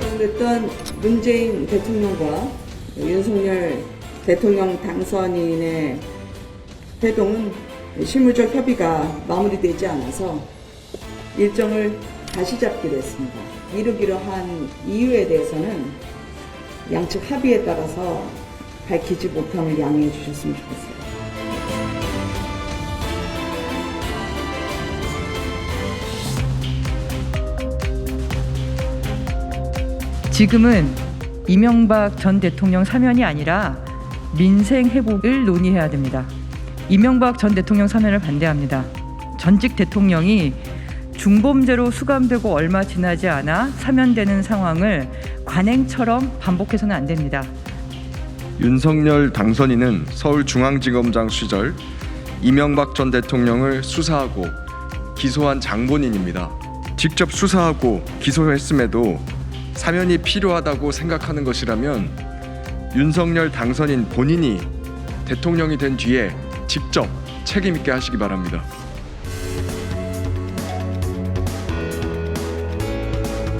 당선됐던 문재인 대통령과 윤석열 대통령 당선인의 회동은 실무적 협의가 마무리되지 않아서 일정을 다시 잡기로 했습니다. 이루기로 한 이유에 대해서는 양측 합의에 따라서 밝히지 못함을 양해해 주셨으면 좋겠어요. 지금은 이명박 전 대통령 사면이 아니라 민생 회복을 논의해야 됩니다. 이명박 전 대통령 사면을 반대합니다. 전직 대통령이 중범죄로 수감되고 얼마 지나지 않아 사면되는 상황을 관행처럼 반복해서는 안 됩니다. 윤석열 당선인은 서울중앙지검장 시절 이명박 전 대통령을 수사하고 기소한 장본인입니다. 직접 수사하고 기소했음에도 사면이 필요하다고 생각하는 것이라면 윤석열 당선인 본인이 대통령이 된 뒤에 직접 책임 있게 하시기 바랍니다.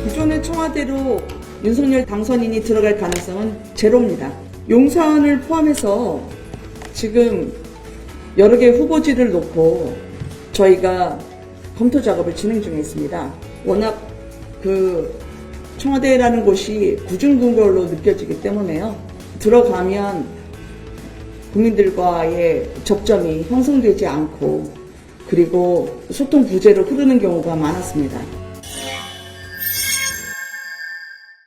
기존의 청와대로 윤석열 당선인이 들어갈 가능성은 제로입니다. 용산을 포함해서 지금 여러 개 후보지를 놓고 저희가 검토 작업을 진행 중에 있습니다. 워낙 그 청와대라는 곳이 구중궁궐로 느껴지기 때문에요. 들어가면 국민들과의 접점이 형성되지 않고 그리고 소통 부재로 흐르는 경우가 많았습니다.